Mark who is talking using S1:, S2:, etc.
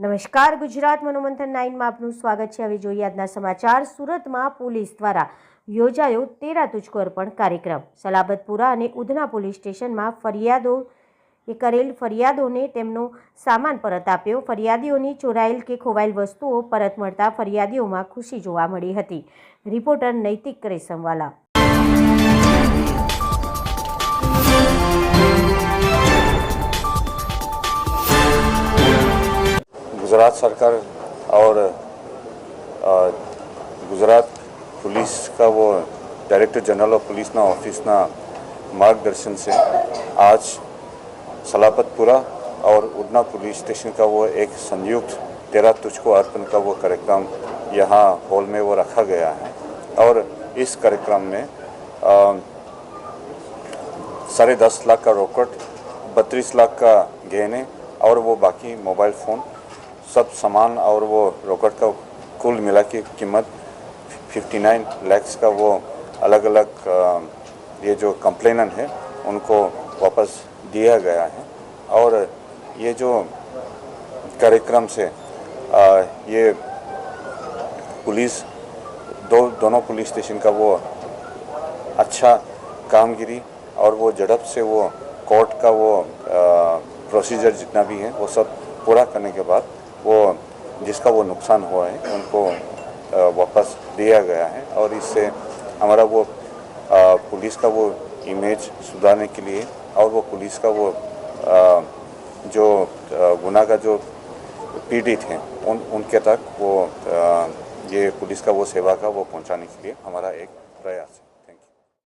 S1: નમસ્કાર, ગુજરાત મનોમંથન નાઇનમાં આપનું સ્વાગત છે. હવે જોઈએ આજના સમાચાર. સુરતમાં પોલીસ દ્વારા યોજાયો તેરા તુચકો અર્પણ કાર્યક્રમ. સલાબતપુરા અને ઉધના પોલીસ સ્ટેશનમાં ફરિયાદો, એ કરેલ ફરિયાદોને તેમનો સામાન પરત આપ્યો. ફરિયાદીઓની ચોરાયેલ કે ખોવાયેલ વસ્તુઓ પરત મળતા ફરિયાદીઓમાં ખુશી જોવા મળી હતી. રિપોર્ટર નૈતિક રેશમવાલા
S2: गुजरात सरकार और गुजरात पुलिस का वो डायरेक्टर जनरल ऑफ़ पुलिस ना ऑफ़िस ना मार्गदर्शन से आज सलापतपुरा और उडना पुलिस स्टेशन का वो एक संयुक्त तेरा तुझको अर्पण का वो कार्यक्रम यहाँ हॉल में वो रखा गया है। और इस कार्यक्रम में साढ़े दस लाख का रॉकेट बत्तीस लाख का गहने और वो बाकी मोबाइल फ़ोन सब सामान और वो रोकट का कुल मिला के कीमत 59 लैक्स का वो अलग अलग ये जो कंप्लेनन है उनको वापस दिया गया है। और ये जो कार्यक्रम से अ, ये पुलिस दो दोनों पुलिस स्टेशन का वो अच्छा कामगिरी और वो झड़प से वो कोर्ट का वो प्रोसीजर जितना भी है वो सब पूरा करने के बाद वो, जिसका वो नुकसान हुआ है, उनको वापस दिया गया है और इससे हमारा वो पुलिस का वो इमेज सुधारने के लिए और वो पुलिस का वो जो गुना का जो पीड़ित हैं उन, उनके तक वो ये पुलिस का वो सेवा का वो पहुँचाने के लिए हमारा एक प्रयास है।